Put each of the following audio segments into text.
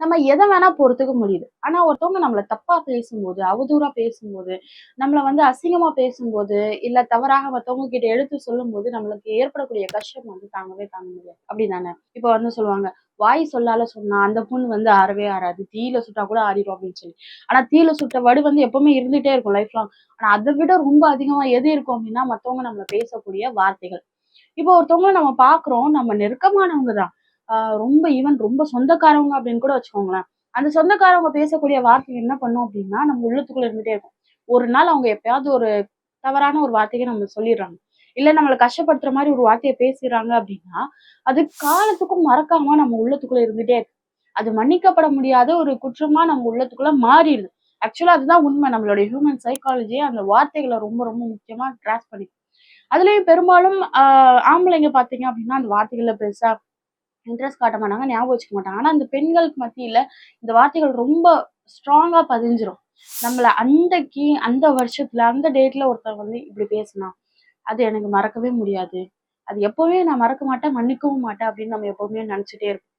நம்ம எதை வேணா பொறுத்துக்க முடியுது. ஆனா ஒருத்தவங்க நம்மள தப்பா பேசும்போது அவதூறா பேசும்போது நம்மள வந்து அசிங்கமா பேசும்போது இல்ல தவறாக மத்தவங்க கிட்ட எடுத்து சொல்லும்போது நம்மளுக்கு ஏற்படக்கூடிய கஷ்டம் வந்து தாங்கவே தாங்க முடியாது. அப்படிதானே? இப்ப வந்து சொல்லுவாங்க வாய் சொல்லால சொன்னா அந்த புண் வந்து ஆறவே ஆறாது. தீயில சுட்டா கூட ஆறிடும் அப்படின்னு சொல்லி. ஆனா தீயில சுட்ட வடு வந்து எப்பவுமே இருந்துட்டே இருக்கும் லைஃப் லாங் ஆனா அதை விட ரொம்ப அதிகமா எது இருக்கும் அப்படின்னா மத்தவங்க நம்மள பேசக்கூடிய வார்த்தைகள். இப்போ ஒருத்தவங்கள நம்ம பாக்குறோம் நம்ம நெருக்கமானவங்க தான். ரொம்ப ஈவன் ரொம்ப சொந்தக்காரவங்க அப்படின்னு கூட வச்சுக்கோங்களேன். அந்த சொந்தக்காரவங்க பேசக்கூடிய வார்த்தை என்ன பண்ணும் அப்படின்னா நம்ம உள்ளத்துக்குள்ள இருந்துட்டே இருக்கும். ஒரு நாள் அவங்க எப்பயாவது ஒரு தவறான ஒரு வார்த்தையை நம்ம சொல்லிடுறாங்க. இல்ல நம்மளை கஷ்டப்படுத்துற மாதிரி ஒரு வார்த்தையை பேசிடுறாங்க அப்படின்னா அது காலத்துக்கும் மறக்காம நம்ம உள்ளத்துக்குள்ள இருந்துட்டே இருக்கு அது மன்னிக்கப்பட முடியாத ஒரு குற்றமா நம்ம உள்ளத்துக்குள்ள மாறிடுது. ஆக்சுவலா அதுதான் உண்மை. நம்மளுடைய ஹியூமன் சைக்காலஜியே அந்த வார்த்தைகளை ரொம்ப ரொம்ப முக்கியமா கிராஸ் பண்ணி அதுலயும் பெரும்பாலும் ஆஹ் ஆம்பளைங்க பாத்தீங்க அப்படின்னா அந்த வார்த்தைகள்ல பெருசா இன்ட்ரெஸ்ட் காட்ட மாட்டாங்க ஞாபகம் வச்சுக்க மாட்டாங்க. ஆனால் அந்த பெண்களுக்கு மத்தியில் இந்த வார்த்தைகள் ரொம்ப ஸ்ட்ராங்காக பதிஞ்சிரும். நம்மளை அந்த கீ அந்த வருஷத்தில் அந்த டேட்டில் ஒருத்தர் வந்து இப்படி பேசினா அது எனக்கு மறக்கவே முடியாது. அது எப்போவுமே நான் மறக்க மாட்டேன் மன்னிக்கவும் மாட்டேன் அப்படின்னு நம்ம எப்போவுமே நினச்சிட்டே இருக்கோம்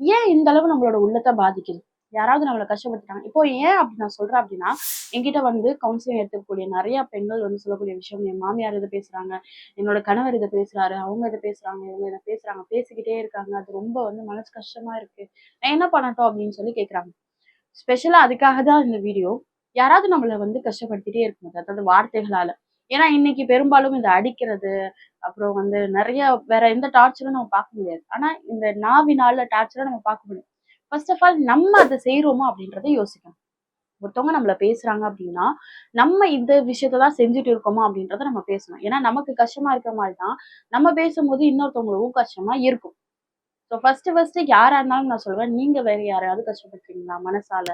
ஏன் இந்த அளவு நம்மளோட உள்ளத்தை பாதிக்குது? யாராவது நம்மளை கஷ்டப்படுத்துறாங்க இப்போ ஏன் அப்படி நான் சொல்றேன் அப்படின்னா என்கிட்ட வந்து கவுன்சிலிங் எடுத்துக்கூடிய நிறைய பெண்கள் வந்து சொல்லக்கூடிய விஷயம் என் மாமியார் இதை பேசுறாங்க என்னோட கணவர் இதை பேசுறாரு அவங்க இதை பேசுறாங்க இவங்க இதை பேசுறாங்க பேசிக்கிட்டே இருக்காங்க. அது ரொம்ப வந்து மனசு கஷ்டமா இருக்கு. நான் என்ன பண்ணட்டும் அப்படின்னு சொல்லி கேக்குறாங்க. ஸ்பெஷலா அதுக்காக தான் இந்த வீடியோ யாராவது நம்மள வந்து கஷ்டப்படுத்திட்டே இருக்கும்போது அதாவது வார்த்தைகளால. ஏன்னா இன்னைக்கு பெரும்பாலும் இந்த அடிக்கிறது அப்புறம் வந்து நிறைய வேற எந்த டார்ச்சரும் நம்ம பார்க்க முடியாது. ஆனா இந்த நாவினால டார்ச்சரை நம்ம பார்க்க முடியும். ஃபர்ஸ்ட் ஆஃப் ஆல் நம்ம அதை செய்கிறோமா அப்படின்றத யோசிக்கணும். ஒருத்தவங்க நம்மள பேசுறாங்க அப்படின்னா நம்ம இந்த விஷயத்த தான் செஞ்சுட்டு இருக்கோமா அப்படின்றத நம்ம பேசணும். ஏன்னா நமக்கு கஷ்டமா இருக்கிற மாதிரி தான் நம்ம பேசும்போது இன்னொருத்தவங்களுக்கும் கஷ்டமா இருக்கும். ஸோ ஃபர்ஸ்ட் ஃபர்ஸ்ட் யாரா இருந்தாலும் நான் சொல்லுவேன் நீங்க வேற யாரையாவது கஷ்டப்படுத்துறீங்களா மனசால?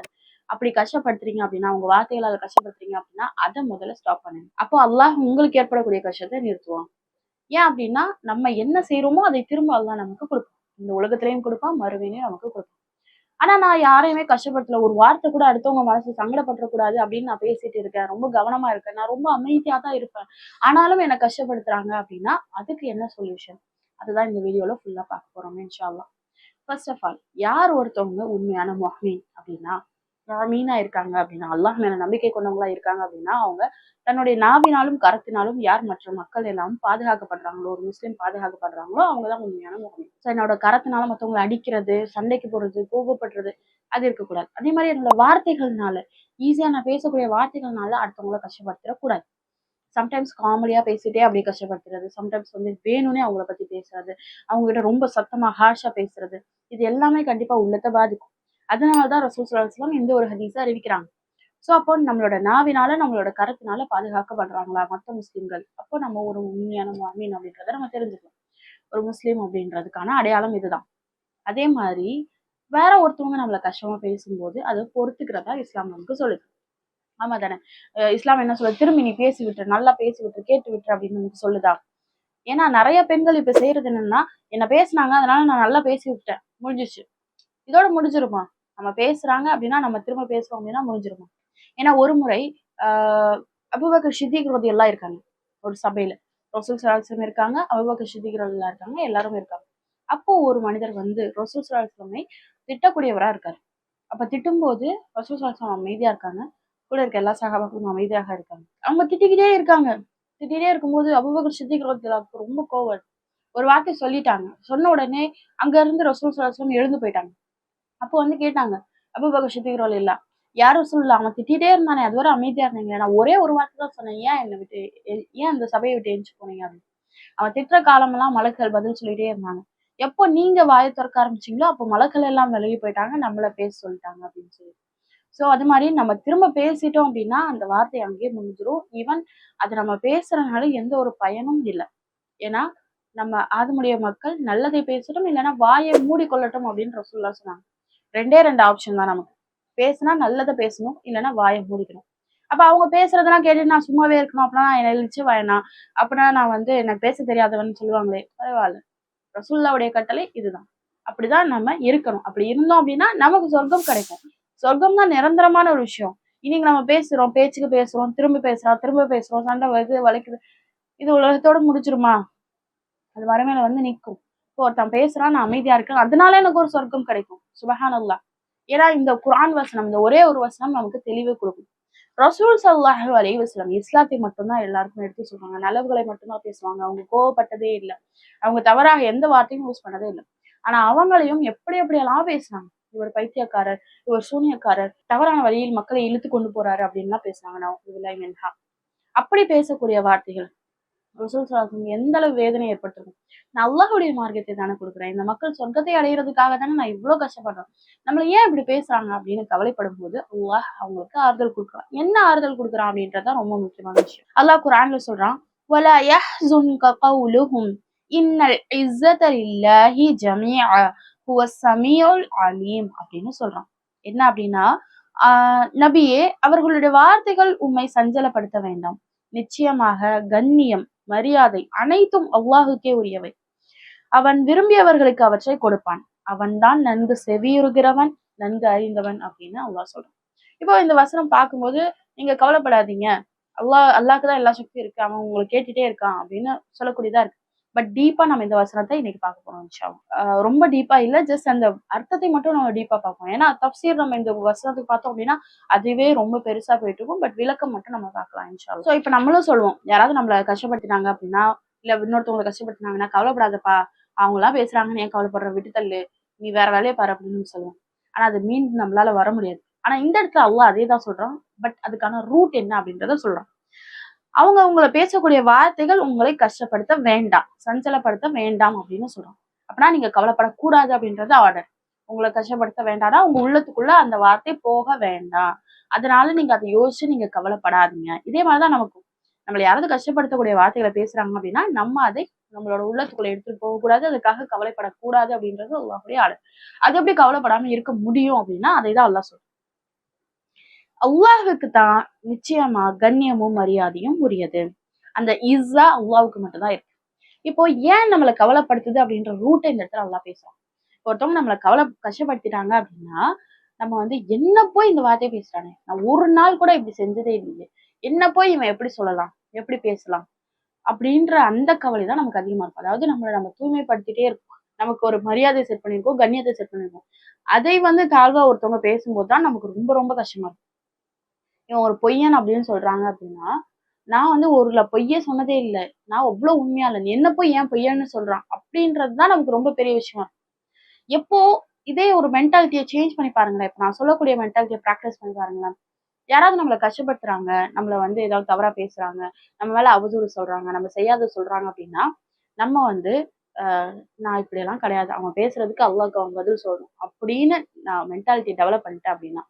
அப்படி கஷ்டப்படுத்துறீங்க அப்படின்னா உங்க வார்த்தைகளால் கஷ்டப்படுத்துறீங்க அப்படின்னா அதை முதல்ல ஸ்டாப் பண்ணுங்க. அப்போ அல்லாஹ் உங்களுக்கு ஏற்படக்கூடிய கஷ்டத்தை நிறுத்துவான். ஏன் அப்படின்னா நம்ம என்ன செய்யறோமோ அதை திரும்ப அல்லாஹ் நமக்கு கொடுப்பான். இந்த உலகத்திலையும் கொடுப்பான் மறுவினையும் நமக்கு கொடுப்பான். ஆனா நான் யாரையுமே கஷ்டப்படுத்தல. ஒரு வார்த்தை கூட அடுத்தவங்க மனசு சங்கடப்படக்கூடாது அப்படின்னு நான் பேசிட்டு இருக்கேன். ரொம்ப கவனமா இருக்கேன். நான் ரொம்ப அமைதியா தான் இருப்பேன். ஆனாலும் என்னை கஷ்டப்படுத்துறாங்க அப்படின்னா அதுக்கு என்ன சொல்யூஷன் அதுதான் இந்த வீடியோல ஃபுல்லா பார்க்க போறோம் இன்ஷால்லா ஃபர்ஸ்ட் ஆஃப் ஆல் யார் ஒருத்தவங்க உண்மையான மொஹ்மீன் அப்படின்னா மீனா இருக்காங்க அப்படின்னா அல்லாஹ் மேல நம்பிக்கை கொண்டவங்களா இருக்காங்க அப்படின்னா அவங்க தன்னுடைய நாவினாலும் கரத்தினாலும் யார் மற்ற மக்கள் எல்லாம் பாதுகாக்கப்படுறாங்களோ ஒரு முஸ்லீம் பாதுகாக்கப்படுறாங்களோ அவங்கதான் உண்மையான முகமீன். ஸோ என்னோட கரத்தினால மற்றவங்களை அடிக்கிறது சண்டைக்கு போடுறது கோபப்படுறது அது இருக்கக்கூடாது. அதே மாதிரி என்னோட வார்த்தைகள்னால ஈஸியா நான் பேசக்கூடிய வார்த்தைகள்னால அடுத்தவங்கள கஷ்டப்படுத்திடக்கூடாது. சம்டைம்ஸ் காமெடியா பேசிட்டே அப்படியே கஷ்டப்படுத்துறது சம்டைம்ஸ் வந்து வேணும்னே அவங்கள பத்தி பேசுறது. அவங்க கிட்ட ரொம்ப சத்தமா ஹார்ஷா பேசுறது. இது எல்லாமே கண்டிப்பா உள்ளத்தை பாதிக்கும். அதனாலதான் ரசூல் சலாஹம் இந்த ஒரு ஹதீஸை அறிவிக்கிறாங்க. ஸோ அப்போ நம்மளோட நாவினால நம்மளோட கரத்தினால பாதுகாக்கப்படுறாங்களா மற்ற முஸ்லிம்கள்? அப்போ நம்ம ஒரு உண்மையான மாமீன் அப்படின்றத நம்ம தெரிஞ்சுக்கலாம் ஒரு முஸ்லீம் அப்படின்றதுக்கான அடையாளம் இதுதான். அதே மாதிரி வேற ஒருத்தவங்க நம்மள கஷ்டமா பேசும்போது அதை பொறுத்துக்கிறதா இஸ்லாம் நமக்கு சொல்லுது. ஆமா தானே? இஸ்லாம் என்ன சொல்ல திரும்பி நீ பேசி விட்டுரு நல்லா பேசி விட்டுரு கேட்டு விட்டுரு அப்படின்னு நமக்கு சொல்லுதா? ஏன்னா நிறைய பெண்கள் இப்ப செய்யறது என்னன்னா என்ன பேசுனாங்க அதனால நான் நல்லா பேசி விட்டேன். முடிஞ்சிச்சு இதோட முடிஞ்சிருமா? நம்ம பேசுறாங்க அப்படின்னா நம்ம திரும்ப பேசுறோம் அப்படின்னா முடிஞ்சிருமா? ஏன்னா ஒரு முறை ஆஹ் அபுபக்கர் சித்திக்கிறது எல்லாம் இருக்காங்க ஒரு சபையில. ரொசூல் சலாஹம் இருக்காங்க அபுபக்கர் சித்திக்கிறது எல்லாம் இருக்காங்க எல்லாரும் இருக்காங்க. அப்போ ஒரு மனிதர் வந்து ரொசூல் சலாஹமை திட்டக்கூடியவரா இருக்காரு. அப்ப திட்டும்போது ரசூல் சலாஹம் அமைதியா இருக்காங்க கூட இருக்க எல்லா சகாபாக்களும் அமைதியாக இருக்காங்க. அவங்க திட்டிக்கிட்டே இருக்காங்க. திட்டிகிட்டே இருக்கும்போது அபுபக்கர் சித்திக்கிறது ரொம்ப கோவம். ஒரு வார்த்தை சொல்லிட்டாங்க. சொன்ன உடனே அங்க இருந்து ரசூல் சலாஹம் எழுந்து போயிட்டாங்க. அப்போ வந்து கேட்டாங்க அபுபக்கர் சித்திக்ரோல் இல்லை. யாரும் சொல்லல அவன் திட்டிகிட்டே இருந்தானே அதுவரை அமைதியா இருந்தீங்க நான் ஒரே ஒரு வார்த்தை தான் சொன்னேன் ஏன் என்னை விட்டு ஏன் அந்த சபையை விட்டு எழுந்து போனீங்க? அப்படின்னு. அவன் திட்டுற காலமெல்லாம் மலக்கள் பதில் சொல்லிட்டே இருந்தாங்க. எப்போ நீங்க வாயை திறக்க ஆரம்பிச்சீங்களோ அப்போ மலக்கள் எல்லாம் விலகி போயிட்டாங்க நம்மள பேச சொல்லிட்டாங்க அப்படின்னு சொல்லி ஸோ அது மாதிரி நம்ம திரும்ப பேசிட்டோம் அப்படின்னா அந்த வார்த்தை அங்கேயே முடிஞ்சிடும் ஈவன் அது நம்ம பேசுறதுனால எந்த ஒரு பயனும் இல்லை. ஏன்னா நம்ம ஆதமுடைய மக்கள் நல்லதை பேசட்டும் இல்லைன்னா வாயை மூடிக்கொள்ளட்டும் அப்படின்னு ரசூல்லா சொன்னாங்க. ரெண்டே ரெண்டு ஆப்ஷன் தான் நமக்கு. பேசுனா நல்லதை பேசணும் இல்லைன்னா வாயை மூடிக்கணும். அப்ப அவங்க பேசுறதெல்லாம் கேட்டு நான் சும்மாவே இருக்கணும் அப்படின்னா என்ன எழுச்சி வேணாம் அப்படின்னா நான் வந்து என்ன பேச தெரியாதவன்னு சொல்லுவாங்களே பரவாயில்ல. ரசுல்லாவுடைய கட்டளை இதுதான். அப்படிதான் நம்ம இருக்கணும். அப்படி இருந்தோம் அப்படின்னா நமக்கு சொர்க்கம் கிடைக்கும். சொர்க்கம் தான் நிரந்தரமான ஒரு விஷயம். இன்னைக்கு நம்ம பேசுறோம் பேச்சுக்கு பேசுறோம் திரும்ப பேசுறோம் திரும்ப பேசுறோம் சண்டை வருது வளைக்குது. இது உலகத்தோட முடிச்சிருமா அது வரமேல வந்து நிக்கும் இப்போ ஒருத்தன் பேசுறான் நான் அமைதியா இருக்கேன். அதனால எனக்கு ஒரு சொர்க்கம் கிடைக்கும். சுபஹானல்லாஹ். ஏன்னா இந்த குரான் வசனம் இந்த ஒரே ஒரு வசனம் நமக்கு தெளிவு கொடுக்கும். ரசூல் சல்லாஹு அலைஹி வசலம் இஸ்லாத்தை மட்டும்தான் எல்லாருக்கும் எடுத்து சொல்றாங்க. நலவுகளை மட்டும்தான் பேசுவாங்க. அவங்க கோவப்பட்டதே இல்லை. அவங்க தவறாக எந்த வார்த்தையும் யூஸ் பண்ணதே இல்லை. ஆனா அவங்களையும் எப்படி எப்படியெல்லாம் பேசுனாங்க இவர் பைத்தியக்காரர் இவர் சூனியக்காரர் தவறான வழியில் மக்களை இழுத்து கொண்டு போறாரு அப்படின்லாம் பேசுறாங்க. நான் அப்படி பேசக்கூடிய வார்த்தைகள். ரசூல் சலாசம் எந்த அளவு வேதனை ஏற்பட்டிருக்கும் நான் அல்லாஹுடைய மார்க்கத்தை தானே கொடுக்குறேன் இந்த மக்கள் சொர்க்கத்தை அடையிறதுக்காக தானே நான் இவ்வளவு கஷ்டப்படுறேன் நம்மள ஏன் இப்படி பேசுறாங்க அப்படின்னு கவலைப்படும் போது அல்லாஹ் அவங்களுக்கு ஆறுதல் கொடுக்குறான் என்ன ஆறுதல் கொடுக்குறான் அப்படின்றதான் ரொம்ப முக்கியமான விஷயம் அல்லாஹ் குரான்ல சொல்றான் وَلَا يَحْزُنْكَ قَوْلُهُمْ إِنَّ الْعِزَّةَ لِلَّهِ جَمِيعًا هُوَ السَّمِيعُ الْعَلِيمُ அப்படின்னு சொல்றான் என்ன அப்படின்னா ஆஹ் நபியே அவர்களுடைய வார்த்தைகள் உம்மை சஞ்சலப்படுத்த வேண்டாம் நிச்சயமாக கண்ணியம் மரியாதை அனைத்தும் அல்லாஹுக்கே உரியவை. அவன் விரும்பியவர்களுக்கு அவற்றை கொடுப்பான். அவன்தான் நன்கு செவியுறுகிறவன் நன்கு அறிந்தவன் அப்படின்னு அல்லாஹ் சொல்றான். இப்போ இந்த வசனம் பார்க்கும்போது நீங்க கவலைப்படாதீங்க. அல்லாஹ் அல்லாஹ்க்கு தான் எல்லா சக்தியும் இருக்கு. அவன் உங்களை கேட்டுட்டே இருக்கான் அப்படின்னு சொல்லக்கூடியதா இருக்கு. பட் டீப்பா நம்ம இந்த வசனத்தை இன்னைக்கு பார்க்க போறோம் இன்ஷா ரொம்ப டீப்பா இல்ல ஜஸ்ட் அந்த அர்த்தத்தை மட்டும் நம்ம டீப்பா பார்ப்போம். ஏன்னா தப்சீர் நம்ம இந்த வசனத்துக்கு பார்த்தோம் அப்படின்னா அதுவே ரொம்ப பெருசா போயிட்டு இருக்கும். பட் விளக்கம் மட்டும் நம்ம பார்க்கலாம் இன்ஷா ஸோ இப்போ நம்மளும் சொல்லுவோம் யாராவது நம்மள கஷ்டப்படுத்தினாங்க அப்படின்னா இல்ல இன்னொருத்தவங்களை கஷ்டப்படுத்தினாங்கன்னா கவலைப்படாதப்பா அவங்களாம் பேசுறாங்கன்னு ஏன் கவலைப்படுற? விட்டு தள்ளு. நீ வேற வேலையை பாரு அப்படின்னு சொல்லுவோம். ஆனா அது மீண்டும் நம்மளால வர முடியாது. ஆனா இந்த இடத்துல அல்லாஹ் அதே தான் சொல்றான். பட் அதுக்கான ரூட் என்ன அப்படின்றத சொல்றான். அவங்க உங்களை பேசக்கூடிய வார்த்தைகள் உங்களை கஷ்டப்படுத்த வேண்டாம் சஞ்சலப்படுத்த வேண்டாம் அப்படின்னு சொல்றோம் அப்படின்னா நீங்க கவலைப்படக்கூடாது அப்படின்றது ஆர்டர் உங்களை கஷ்டப்படுத்த வேண்டாம்னா உங்க உள்ளத்துக்குள்ள அந்த வார்த்தை போக வேண்டாம். அதனால நீங்க அதை யோசிச்சு நீங்க கவலைப்படாதீங்க. இதே மாதிரிதான் நமக்கும். நம்மளை யாராவது கஷ்டப்படுத்தக்கூடிய வார்த்தைகளை பேசுறாங்க அப்படின்னா நம்ம அதை நம்மளோட உள்ளத்துக்குள்ள எடுத்துட்டு போகக்கூடாது. அதுக்காக கவலைப்படக்கூடாது அப்படின்றது அல்லாஹுடைய ஆர்டர் அது எப்படி கவலைப்படாம இருக்க முடியும் அப்படின்னா அதை தான் அல்லா சொல்றான். அல்லாஹுக்கு தான் நிச்சயமா கண்ணியமும் மரியாதையும் உரியது. அந்த இஸ்ஸா அல்லாவுக்கு மட்டும்தான் இருக்கு. இப்போ ஏன் நம்மளை கவலைப்படுத்துது அப்படின்ற ரூட்டை இந்த இடத்துல நல்லா பேசுறான். ஒருத்தவங்க நம்மளை கவலை கஷ்டப்படுத்திட்டாங்க அப்படின்னா நம்ம வந்து என்ன போய் இந்த வார்த்தையை பேசுறானே? நான் ஒரு நாள் கூட இப்படி செஞ்சதே இல்லையே. என்ன போய் இவன் எப்படி சொல்லலாம்? எப்படி பேசலாம்? அப்படின்ற அந்த கவலை தான் நமக்கு அதிகமா இருக்கும். அதாவது நம்மளை நம்ம தூய்மைப்படுத்திட்டே இருக்கும். நமக்கு ஒரு மரியாதை செட் பண்ணியிருக்கோம் கண்ணியத்தை செட் பண்ணியிருக்கோம். அதை வந்து தாழ்வா ஒருத்தவங்க பேசும்போது தான் நமக்கு ரொம்ப ரொம்ப கஷ்டமா இருக்கும். இவன் ஒரு பொய்யன் அப்படின்னு சொல்றாங்க அப்படின்னா நான் வந்து ஒரு பொய்யே சொன்னதே இல்லை. நான் அவ்வளவு உண்மையா இல்லை. என்ன போய் ஏன் பொய்யன்னு சொல்றான்? அப்படின்றது தான் நமக்கு ரொம்ப பெரிய விஷயம். எப்போ இதே ஒரு மென்டாலிட்டியை சேஞ்ச் பண்ணி பாருங்களேன். இப்போ நான் சொல்லக்கூடிய மென்டாலிட்டியை ப்ராக்டிஸ் பண்ணி பாருங்களேன். யாராவது நம்மளை கஷ்டப்படுத்துறாங்க நம்மளை வந்து ஏதாவது தவறா பேசுறாங்க நம்ம மேல அவதூறு சொல்றாங்க நம்ம செய்யாத சொல்றாங்க அப்படின்னா நம்ம வந்து ஆஹ் நான் இப்படியெல்லாம் கிடையாது. அவங்க பேசுறதுக்கு அவ்வளோக்கு அவங்க பதில் சொல்லணும். அப்படின்னு நான் மென்டாலிட்டி டெவலப் பண்ணிட்டேன் அப்படின்னா.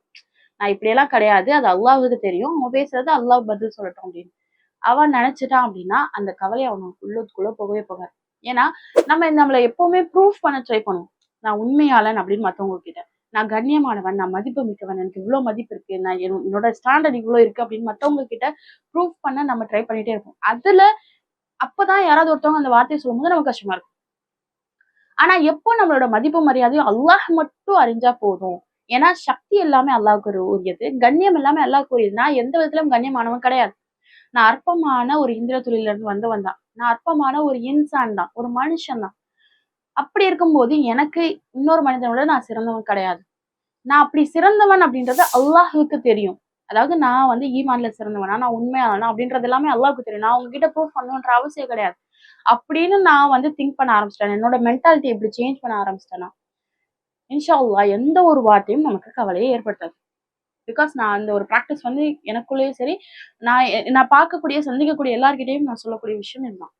நான் இப்படியெல்லாம் கிடையாது. அது அல்லாவுக்கு தெரியும். அவன் பேசுறது அல்லாஹ் பதில் சொல்லட்டும் அப்படின்னு. அவன் நினைச்சிட்டான் அப்படின்னா அந்த கவலை அவனுக்கு உள்ளத்துக்குள்ள போகவே போகாது. ஏன்னா நம்ம நம்மளை எப்பவுமே ப்ரூஃப் பண்ண ட்ரை பண்ணுவோம். நான் உண்மையாளன் அப்படின்னு மத்தவங்க கிட்ட. நான் கண்ணியமானவன் நான் மதிப்பு மிக்கவன் எனக்கு இவ்வளவு மதிப்பு இருக்கு. நான் என்னோட ஸ்டாண்டர்ட் இவ்வளவு இருக்கு அப்படின்னு மத்தவங்க கிட்ட ப்ரூஃப் பண்ண நம்ம ட்ரை பண்ணிட்டே இருப்போம். அதுல அப்பதான் யாராவது ஒருத்தவங்க அந்த வார்த்தையை சொல்லும்போது நமக்கு கஷ்டமா இருக்கும். ஆனா எப்போ நம்மளோட மதிப்பு மரியாதையும் அல்லாஹ் மட்டும் அறிஞ்சா போதும்? ஏன்னா சக்தி எல்லாமே அல்லாவுக்கு ஒரு- உரியது. கண்ணியம் எல்லாமே அல்லாவுக்கு உரியது. நான் எந்த விதத்திலும் கண்ணியமானவன் கிடையாது. நான் அற்பமான ஒரு இந்திர துளியில இருந்து வந்தவன் தான். நான் அற்பமான ஒரு இன்சான் தான். ஒரு மனுஷன் தான். அப்படி இருக்கும்போது எனக்கு இன்னொரு மனிதனோட நான் சிறந்தவன் கிடையாது. நான் அப்படி சிறந்தவன் அப்படின்றது அல்லாஹுக்கு தெரியும். அதாவது நான் வந்து ஈமான்ல சிறந்தவனா? நான் உண்மையானா அப்படின்றது எல்லாமே அல்லாவுக்கு தெரியும். நான் உங்ககிட்ட ப்ரூஃப் பண்ணுன்ற அவசியம் கிடையாது. அப்படின்னு நான் வந்து திங்க் பண்ண ஆரம்பிச்சிட்டேன். என்னோட மென்டாலிட்டி இப்படி சேஞ்ச் பண்ண ஆரம்பிச்சிட்டேன்னா இன்ஷால்லா எந்த ஒரு வார்த்தையும் நமக்கு கவலையை ஏற்படுத்தாது. பிகாஸ் நான் அந்த ஒரு ப்ராக்டிஸ் வந்து எனக்குள்ளேயும் சரி நான் நான் பார்க்கக்கூடிய சந்திக்கக்கூடிய எல்லார்கிட்டையும் நான் சொல்லக்கூடிய விஷயம் இதுதான்.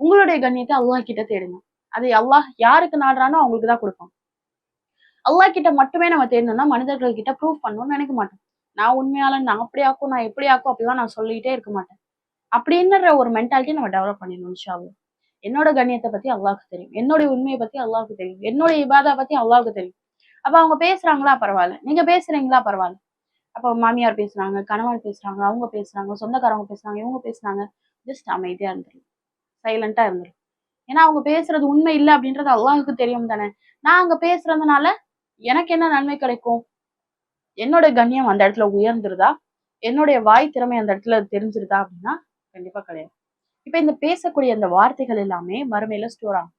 உங்களுடைய கண்ணியத்தை அல்லாஹ் கிட்ட தேடுங்க. அது அல்லாஹ் யாருக்கு நாடுறானோ அவங்களுக்கு தான் கொடுப்பான் அல்லாஹ் கிட்ட மட்டுமே நம்ம தேடணும்னா மனிதர்கள் கிட்ட ப்ரூவ் பண்ணணும்னு நினைக்க மாட்டேன் நான் உண்மையாளன் நான் அப்படி ஆக்கும் நான் எப்படி ஆக்கும் அப்படிலாம் நான் சொல்லிக்கிட்டே இருக்க மாட்டேன். அப்படின்ற ஒரு மென்டாலிட்டி நம்ம டெவலப் பண்ணிடணும் இன்ஷா என்னோட கண்ணியத்தை பத்தி அல்லாவுக்கு தெரியும். என்னுடைய உண்மையை பத்தி அல்லாவுக்கு தெரியும். என்னுடைய இபாதா பத்தி அல்லாவுக்கு தெரியும். அப்ப அவங்க பேசுறாங்களா? பரவாயில்ல. நீங்க பேசுறீங்களா? பரவாயில்ல. அப்ப மாமியார் பேசுறாங்க கணவன் பேசுறாங்க அவங்க பேசுறாங்க சொந்தக்காரவங்க பேசுறாங்க இவங்க பேசுறாங்க. ஜஸ்ட் அமைதியா இருந்துடும் சைலண்டா இருந்துரும் ஏன்னா அவங்க பேசுறது உண்மை இல்லை அப்படின்றது அல்லாவுக்கு தெரியும் தானே. நான் அங்க பேசுறதுனால எனக்கு என்ன நன்மை கிடைக்கும்? என்னோட கண்ணியம் அந்த இடத்துல உயர்ந்துருதா? என்னுடைய வாய் திறமை அந்த இடத்துல தெரிஞ்சிருதா அப்படின்னா கண்டிப்பா கிடையாது. இப்போ இந்த பேசக்கூடிய அந்த வார்த்தைகள் எல்லாமே மறுமையில ஸ்டோர் ஆகும்.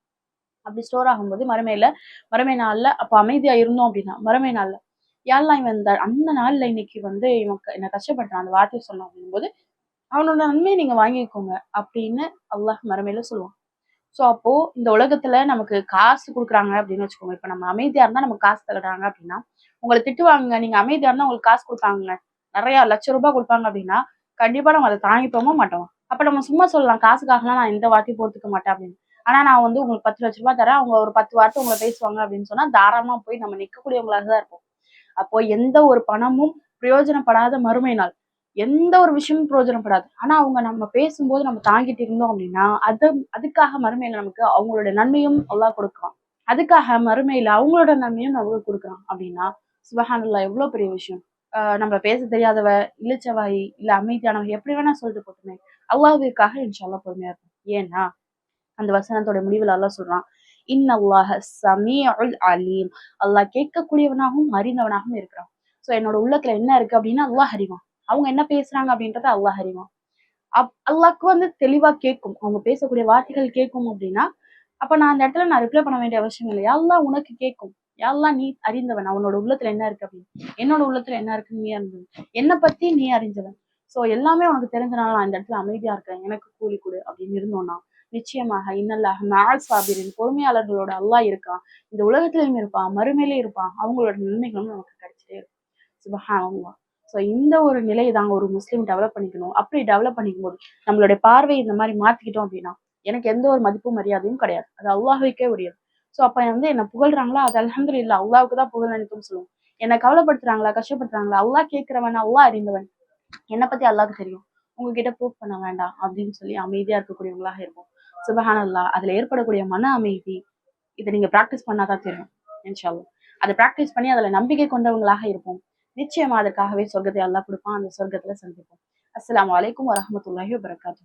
அப்படி ஸ்டோர் ஆகும்போது மறுமையில மறுமை நாள்ல அப்போ அமைதியா இருந்தோம் அப்படின்னா மறுமை நாள்ல யாரெல்லாம் இவன் இந்த அந்த நாள்ல இன்னைக்கு வந்து இவன் க- என்ன கஷ்டப்படுறான் அந்த வார்த்தையை சொன்னான் அப்படிங்கும்போது அவனோட நன்மையை நீங்க வாங்கிக்கோங்க அப்படின்னு அல்லாஹ் மறுமையில சொல்லுவான். சோ அப்போ இந்த உலகத்துல நமக்கு காசு கொடுக்குறாங்க அப்படின்னு வச்சுக்கோங்க. இப்போ நம்ம அமைதியா இருந்தா நமக்கு காசு தருறாங்க அப்படின்னா உங்களை திட்டுவாங்க நீங்க அமைதியா இருந்தா உங்களுக்கு காசு கொடுப்பாங்க. நிறைய லட்ச ரூபாய் கொடுப்பாங்க அப்படின்னா கண்டிப்பா நம்ம அதை தாங்கிப்போமோ மாட்டோம். அப்ப நம்ம சும்மா சொல்லலாம் காசுக்காகலாம் நான் எந்த வாட்டி போட்டுக்க மாட்டேன் அப்படின்னு. ஆனா நான் வந்து உங்களுக்கு பத்து லட்ச ரூபாய் தரேன் அவங்க ஒரு பத்து வார்த்தை உங்களை பேசுவாங்க அப்படின்னு சொன்னா தாராளமா போய் நம்ம நிக்கக்கூடியவங்களாக தான் இருப்போம். அப்போ எந்த ஒரு பணமும் பிரயோஜனப்படாத மறுமை நாள். எந்த ஒரு விஷயமும் பிரயோஜனப்படாது. ஆனா அவங்க நம்ம பேசும்போது நம்ம தாங்கிட்டு இருந்தோம் அப்படின்னா அது அதுக்காக மறுமையில நமக்கு அவங்களோட நன்மையும் நல்லா கொடுக்கலாம் அதுக்காக மறுமையில அவங்களோட நன்மையும் நமக்கு கொடுக்குறான் அப்படின்னா சுபஹானல்லா எவ்வளவு பெரிய விஷயம். ஆஹ் நம்ம பேச தெரியாதவ இழிச்சவாயி இல்ல அமைதியானவ எப்படி வேணா சொல்லிட்டு போட்டுமே. அல்லாஹுக்காக இன்ஷால்லா பொறுமையா இருக்கும் ஏன்னா அந்த வசனத்தோட முடிவில் அல்லாஹ் சொல்றான் இன்னல்லாஹ சமீஉல் அலீம். அல்லாஹ் கேட்கக்கூடியவனாகவும் அறிந்தவனாகவும் இருக்கிறான். சோ என்னோட உள்ளத்துல என்ன இருக்கு அப்படின்னா அல்லாஹ் அறிவான். அவங்க என்ன பேசுறாங்க அப்படின்றத அல்லாஹ் அறிவான். அப் அல்லாஹ்க்கு வந்து தெளிவா கேட்கும். அவங்க பேசக்கூடிய வார்த்தைகள் கேட்கும் அப்படின்னா அப்ப நான் அந்த இடத்துல நான் ரிப்ளை பண்ண வேண்டிய அவசியம் இல்லையா? அல்லாஹ் உனக்கு கேட்கும். யாரெல்லாம் நீ அறிந்தவன்? அவனோட உள்ளத்துல என்ன இருக்கு அப்படின்னு? என்னோட உள்ளத்துல என்ன இருக்குன்னு நீ அறிந்தவன். என்னை பத்தி நீ அறிஞ்சவன். சோ எல்லாமே உனக்கு தெரிஞ்சனால நான் இந்த இடத்துல அமைதியா இருக்கேன். எனக்கு கூலி கொடு அப்படின்னு இருந்தோம்னா நிச்சயமாக இன்னல்லாஹ் மேல் சாபிரின் பொறுமையாளர்களோட அல்லாஹ் இருக்கான். இந்த உலகத்திலையும் இருப்பான் மறுமையிலே இருப்பான். அவங்களோட நன்மைகளும் நமக்கு கிடைச்சிட்டே இருக்கும். சுபஹானல்லா ஸோ இந்த ஒரு நிலையை தாங்க ஒரு முஸ்லீம் டெவலப் பண்ணிக்கணும். அப்படி டெவலப் பண்ணிக்கும் போது நம்மளுடைய பார்வை இந்த மாதிரி மாத்திக்கிட்டோம் அப்படின்னா எனக்கு எந்த ஒரு மதிப்பும் மரியாதையும் கிடையாது. அது அல்லாஹுக்கே உரியது. ஸோ அப்போ வந்து என்ன புகழ்றாங்களா? அது அல்ஹம்துலில்லாஹ் இல்லை அல்லாவுக்கு தான் புகழ் அனைத்தும் சொல்லுவோம். என்னை கவலைப்படுத்துறாங்களா? கஷ்டப்படுத்துறாங்களா? அல்லாஹ் கேட்கிறவன் அல்லாஹ் அறிந்தவன். என்னை பத்தி அல்லாவுக்கு தெரியும். உங்ககிட்ட ப்ரூவ் பண்ண வேண்டாம் அப்படின்னு சொல்லி அமைதியா இருக்கக்கூடியவங்களாக இருக்கும் சுபஹானல்லா அதுல ஏற்படக்கூடிய மன அமைதி இதை நீங்க ப்ராக்டிஸ் பண்ணாதான் தெரியும் இன்ஷால்லா அதை ப்ராக்டிஸ் பண்ணி அதுல நம்பிக்கை கொண்டவங்களாக இருப்போம். நிச்சயமா அதற்காகவே சொர்க்கத்தை எல்லாம் கொடுப்பான். அந்த சொர்க்கத்துல சந்திப்போம். அஸ்லாம் அலைக்கும் வரஹ்மத்துல்லாஹி வரகாத்து